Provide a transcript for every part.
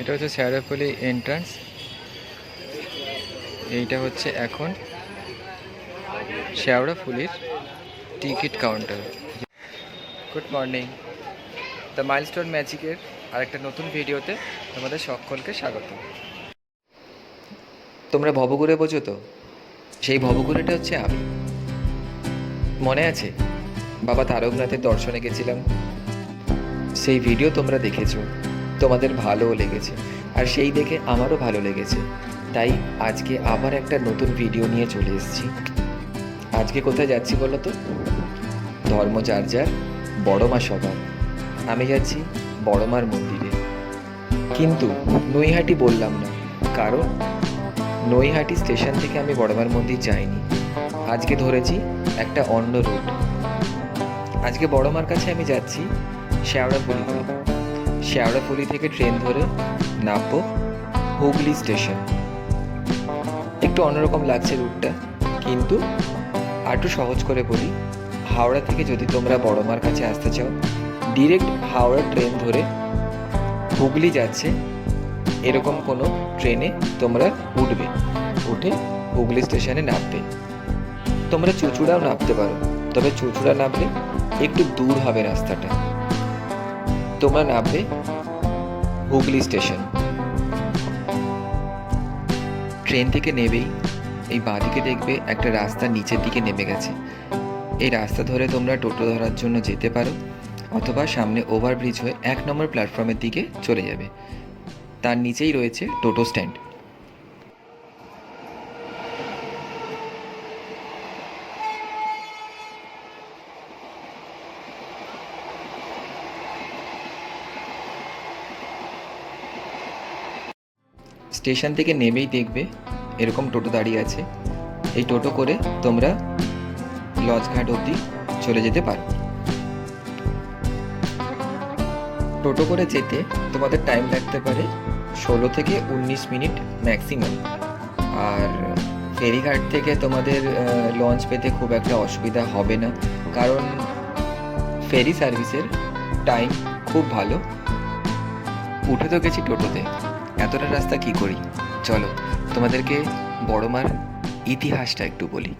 এটা হচ্ছে শেয়ারাফলি এন্ট্রান্স এইটা হচ্ছে এখন শেওড়াফুলির ticket counter good morning the milestone ম্যাজিকের আরেকটা নতুন ভিডিওতে তোমাদের সকলকে স্বাগত। তোমরা ভবঘুরে বোঝো তো? সেই ভবঘুরেটা হচ্ছে আমি। মনে আছে? বাবা তারকনাথের দর্শনে গেছিলাম। সেই ভিডিও তোমরা দেখেছ। তোমাদের ভালোও লেগেছে। আর সেই দেখে আমারও ভালো লেগেছে। তাই আজকে আবার একটা নতুন ভিডিও নিয়ে চলে এসেছি। আজকে কোথায় যাচ্ছি বলো তো? ধর্ম যার যার, বড় মা সবার। আমি যাচ্ছি বড় মার মন্দিরে। কিন্তু নৈহাটি বললাম না। কারণ নৈহাটি স্টেশন থেকে আমি বড়মার মন্দির যাইনি। আজকে ধরেছি একটা অন্য রুট আজকে বড়মার কাছে আমি যাচ্ছি শেওড়াফুলিতে শেওড়াফুলি থেকে ট্রেন ধরে নামবো হুগলি স্টেশন। একটু অন্যরকম লাগছে রুটটা, কিন্তু আর একটু সহজ করে বলি, হাওড়া থেকে যদি তোমরা বড়মার কাছে আসতে চাও ডিরেক্ট হাওড়া ট্রেন ধরে হুগলি যাচ্ছে, এরকম কোনো ট্রেনে তোমরা উঠবে, উঠে হুগলি স্টেশনে নামবে। তোমরা চুচুড়াও নামতে পারো, তবে চুচুড়া নামলে একটু দূর হবে রাস্তাটা। তোমরা নামবে হুগলি স্টেশন। ট্রেন থেকে নেবেই, এই বাঁদিকে দেখবে একটা রাস্তা নিচের দিকে নেমে গেছে। এই রাস্তা ধরে তোমরা টোটো ধরার জন্য যেতে পারো, অথবা সামনে ওভারব্রিজ হয়ে এক নম্বর প্ল্যাটফর্মের দিকে চলে যাবে। তার নিচেই রয়েছে টোটো স্ট্যান্ড। স্টেশন থেকে নেমেই দেখবে এরকম টোটো দাঁড়িয়ে আছে। এই টোটো করে তোমরা লজঘাট অবধি চলে যেতে পারো। টোটো করে যেতে তোমাদের টাইম লাগতে পারে ষোলো থেকে উনিশ মিনিট ম্যাক্সিমাম আর ফেরিঘাট থেকে তোমাদের লঞ্চ পেতে খুব একটা অসুবিধা হবে না। কারণ ফেরি সার্ভিসের টাইম খুব ভালো। উঠে তো গেছি টোটোতে। এতটা রাস্তা কি করি? চলো, তোমাদেরকে বড়মার ইতিহাসটা একটু বলি।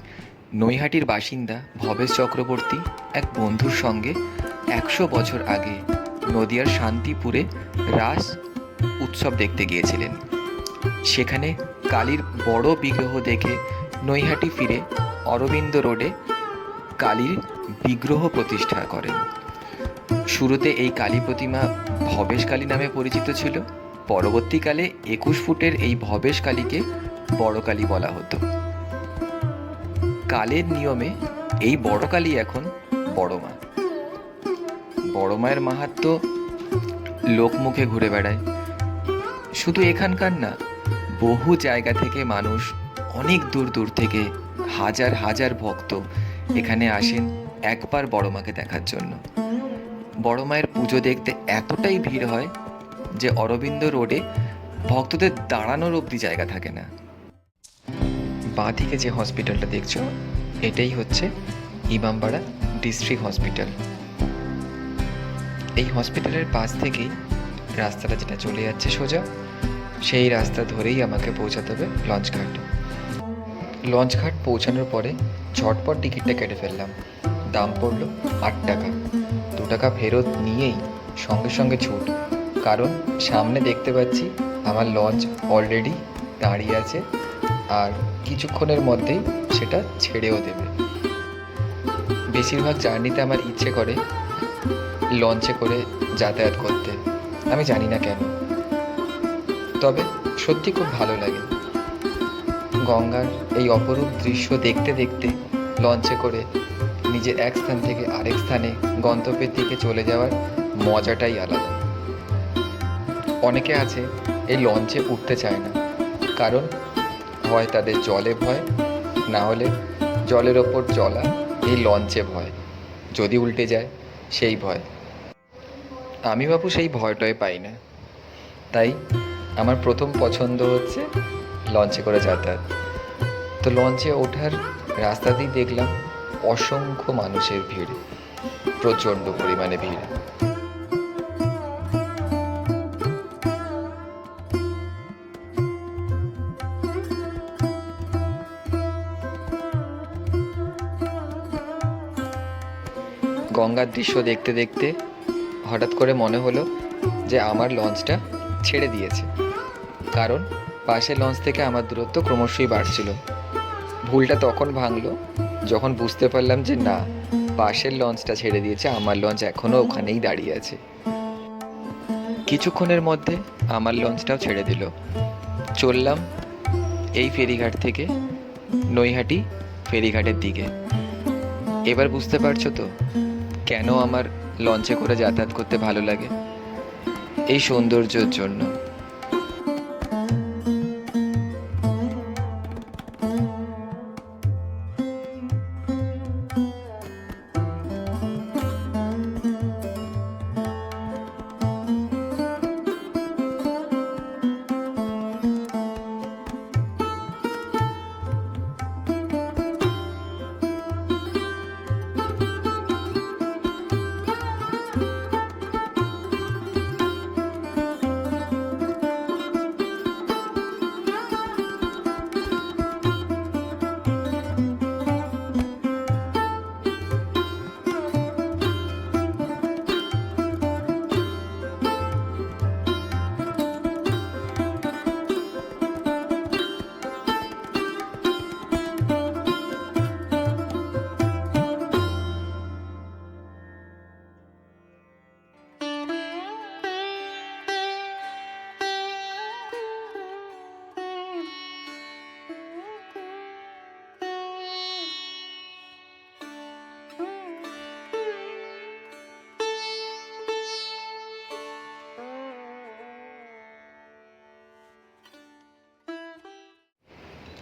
নৈহাটির বাসিন্দা ভবেশ চক্রবর্তী এক বন্ধুর সঙ্গে একশো বছর আগে নদিয়ার শান্তিপুরে রাস উৎসব দেখতে গিয়েছিলেন। সেখানে কালীর বড় বিগ্রহ দেখে নৈহাটি ফিরে অরবিন্দ রোডে কালীর বিগ্রহ প্রতিষ্ঠা করেন। শুরুতে এই কালী প্রতিমা ভবেশ কালী নামে পরিচিত ছিল। পরবর্তীকালে একুশ ফুটের এই ভবেশ কালীকে বড় কালী বলা হতো। কালের নিয়মে এই বড় কালী এখন বড় মা। বড় মায়ের মাহাত্ম লোকমুখে ঘুরে বেড়ায়। শুধু এখানকার না, বহু জায়গা থেকে মানুষ অনেক দূর দূর থেকে হাজার হাজার ভক্ত এখানে আসেন একবার বড় মাকে দেখার জন্য। বড় মায়ের পুজো দেখতে এতটাই ভিড় হয় যে অরবিন্দ রোডে ভক্তদের দাঁড়ানোর অবধি জায়গা থাকে না। বাঁ দিকে যে হসপিটালটা দেখছ, এটাই হচ্ছে ইমামবাড়া ডিস্ট্রিক্ট হসপিটাল। এই হসপিটালের পাশ থেকেই রাস্তাটা যেটা চলে যাচ্ছে সোজা, সেই রাস্তা ধরেই আমাকে পৌঁছাতে হবে লঞ্চঘাট লঞ্চঘাট পৌঁছানোর পরে ঝটপট টিকিটটা কেটে ফেললাম। দাম পড়ল আট টাকা। দু টাকা ফেরত নিয়েই সঙ্গে সঙ্গে ছুট। কারণ সামনে দেখতে পাচ্ছি আমার লঞ্চ অলরেডি দাঁড়িয়ে আছে আর কিছুক্ষণের মধ্যেই সেটা ছেড়েও দেবে। বেশিরভাগ জার্নিতে আমার ইচ্ছে করে লঞ্চে করে যাতায়াত করতে। আমি জানি না কেন। তবে সত্যি খুব ভালো লাগে। গঙ্গার এই অপরূপ দৃশ্য দেখতে দেখতে লঞ্চে করে নিজের এক স্থান থেকে আরেক স্থানে গন্তব্যের দিকে চলে যাওয়ার মজাটাই আলাদা। অনেকে আছে, এই লঞ্চে উঠতে চায় না। কারণ হয় তাদের জলে ভয়, না হলে জলের ওপর চলা এই লঞ্চে ভয়। যদি উল্টে যায়, সেই ভয়। আমি বাবু সেই ভয়টয় পাই না। তাই আমার প্রথম পছন্দ হচ্ছে লঞ্চে করে যাতায়াত। তো লঞ্চে ওঠার রাস্তাতেই দেখলাম অসংখ্য মানুষের ভিড়, প্রচণ্ড পরিমাণে ভিড়। গঙ্গার দৃশ্য দেখতে দেখতে হঠাৎ করে মনে হলো যে আমার লঞ্চটা ছেড়ে দিয়েছে। কারণ পাশের লঞ্চ থেকে আমার দূরত্ব ক্রমশই বাড়ছিল। ভুলটা তখন ভাঙলো যখন বুঝতে পারলাম যে না, পাশের লঞ্চটা ছেড়ে দিয়েছে, আমার লঞ্চ এখনও ওখানেই দাঁড়িয়ে আছে। কিছুক্ষণের মধ্যে আমার লঞ্চটাও ছেড়ে দিল। চললাম এই ফেরিঘাট থেকে নৈহাটি ফেরিঘাটের দিকে। এবার বুঝতে পারছ তো কেন আমার লঞ্চে করে যাতায়াত করতে ভালো লাগে? এই সৌন্দর্যের জন্য।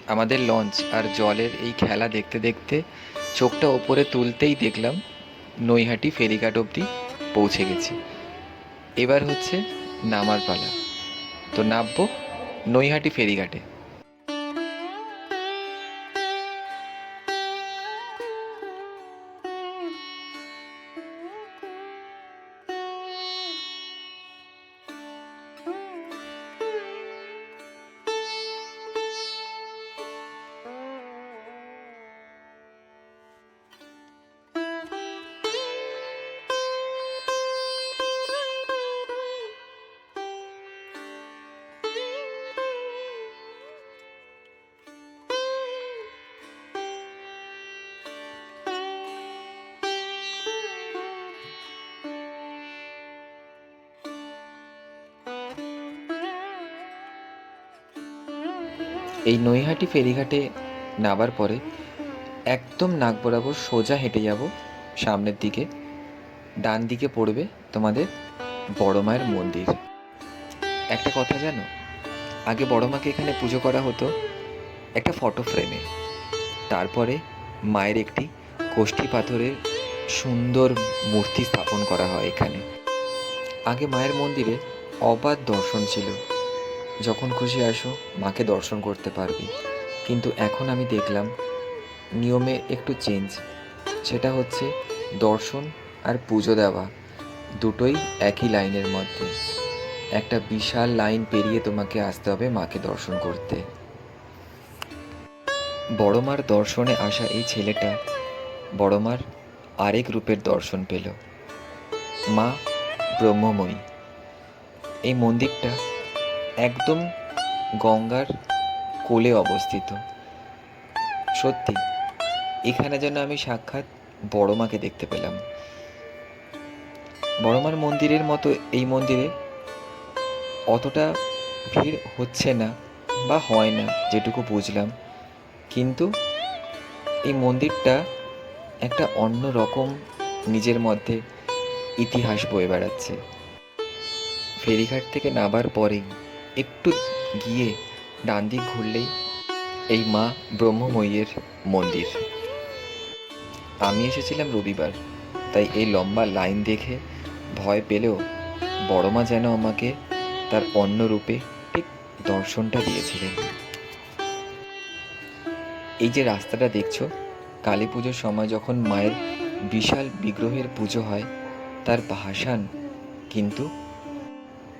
আমাদের লঞ্চ আর জলের এই খেলা দেখতে দেখতে চোখটা ওপরে তুলতেই দেখলাম নৈহাটি ফেরিঘাট অবধি পৌঁছে গেছি। এবার হচ্ছে নামার পালা। তো নামবো নৈহাটি ফেরিঘাটে। এই নৈহাটি ফেরিঘাটে নামার পরে একদম নাক বরাবর সোজা হেঁটে যাব সামনের দিকে। ডান দিকে পড়বে তোমাদের বড় মায়ের মন্দির। একটা কথা জানো? আগে বড় মাকে এখানে পুজো করা হতো একটা ফটো ফ্রেমে। তারপরে মায়ের একটি কোষ্ঠী পাথরের সুন্দর মূর্তি স্থাপন করা হয় এখানে। আগে মায়ের মন্দিরে অবাধ দর্শন ছিল। যখন খুশি আসো, মাকে দর্শন করতে পারবি। কিন্তু এখন আমি দেখলাম, নিয়মে একটু চেঞ্জ সেটা হচ্ছে দর্শন আর পুজো দেওয়া, দুটোই একই লাইনের মধ্যে। একটা বিশাল লাইন পেরিয়ে তোমাকে আসতে হবে মাকে দর্শন করতে। বড় মার দর্শনে আসা এই ছেলেটা বড় মার আরেক রূপের দর্শন পেল। মা ব্রহ্মময়ী। এই মন্দিরটা একদম গঙ্গার কোলে অবস্থিত। সত্যি, এখানে যেন আমি সাক্ষাৎ বড় মাকে দেখতে পেলাম। বড়মার মন্দিরের মতো এই মন্দিরে অতটা ভিড় হচ্ছে না বা হয় না, যেটুকু বুঝলাম। কিন্তু এই মন্দিরটা একটা অন্য রকম নিজের মধ্যে ইতিহাস বয়ে বেড়াচ্ছে। ফেরিঘাট থেকে নাবার পরেই একটু গিয়ে ডান দিক ঘুরলেই এই মা ব্রহ্মময়ের মন্দির। আমি এসেছিলাম রবিবার, তাই এই লম্বা লাইন দেখে ভয় পেলেও বড় মা যেন আমাকে তার অন্য রূপে ঠিক দর্শনটা দিয়েছিলেন। এই যে রাস্তাটা দেখছ, কালী পুজোর সময় যখন মায়ের বিশাল বিগ্রহের পুজো হয়, তার ভাসান কিন্তু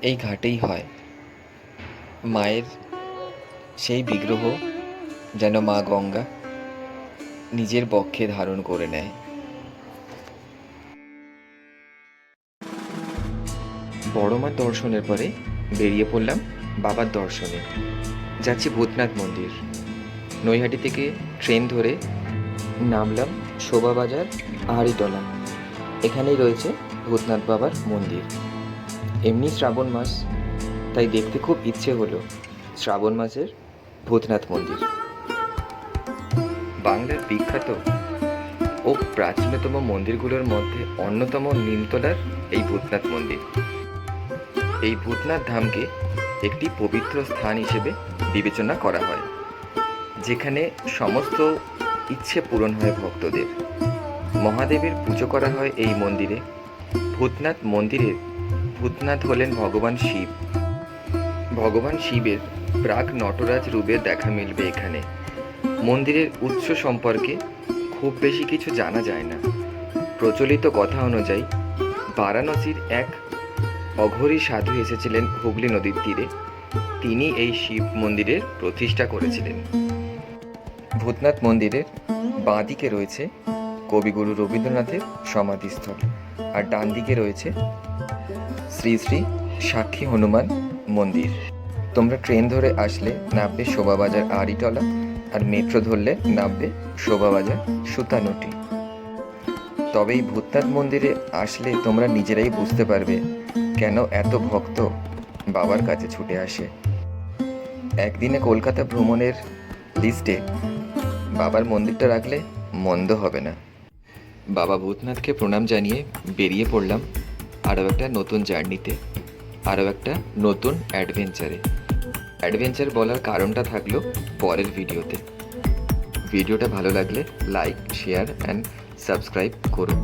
এই ঘাটেই হয়। মায়ের সেই বিগ্রহ যেন মা গঙ্গা নিজের বক্ষে ধারণ করে নেয়। বড় মার দর্শনের পরে বেরিয়ে পড়লাম বাবার দর্শনে। যাচ্ছি ভূতনাথ মন্দির। নৈহাটি থেকে ট্রেন ধরে নামলাম শোভাবাজার আহারিতলা এখানেই রয়েছে ভূতনাথ বাবার মন্দির। এমনি শ্রাবণ মাস তাই দেখতে খুব ইচ্ছে হলো শ্রাবণ মাসের ভূতনাথ মন্দির। বাংলার বিখ্যাত ও প্রাচীনতম মন্দিরগুলোর মধ্যে অন্যতম নিমতলার এই ভূতনাথ মন্দির। এই ভূতনাথ ধামকে একটি পবিত্র স্থান হিসেবে বিবেচনা করা হয়, যেখানে সমস্ত ইচ্ছে পূরণ হয় ভক্তদের। মহাদেবের পুজো করা হয় এই মন্দিরে। ভূতনাথ মন্দিরের ভূতনাথ হলেন ভগবান শিব। ভগবান শিবের প্রাক নটরাজ রূপে দেখা মিলবে এখানে। মন্দিরের উৎস সম্পর্কে খুব বেশি কিছু জানা যায় না। প্রচলিত কথা অনুযায়ী, বারাণসীর এক অঘরী সাধু এসেছিলেন হুগলি নদীর তীরে। তিনি এই শিব মন্দিরের প্রতিষ্ঠা করেছিলেন। ভূতনাথ মন্দিরের বাঁ দিকে রয়েছে কবিগুরু রবীন্দ্রনাথের সমাধিস্থল। আর ডান দিকে রয়েছে শ্রী শ্রী সাক্ষী হনুমান মন্দির। তোমরা ট্রেন ধরে আসলে নামবে শোভাবাজার আড়িটলা আর মেট্রো ধরলে নামবে শোভাবাজার সুতানুটি। তবে এই ভূতনাথ মন্দিরে আসলে তোমরা নিজেরাই বুঝতে পারবে কেন এত ভক্ত বাবার কাছে ছুটে আসে। একদিনে কলকাতা ভ্রমণের লিস্টে বাবার মন্দিরটা রাখলে মন্দ হবে না। বাবা ভূতনাথকে প্রণাম জানিয়ে বেরিয়ে পড়লাম আরও একটা নতুন জার্নিতে। আরও একটা নতুন অ্যাডভেঞ্চারে। অ্যাডভেঞ্চার বলার কারণটা থাকল পরের ভিডিওতে। ভিডিওটা ভালো লাগলে লাইক, শেয়ার অ্যান্ড সাবস্ক্রাইব করুন।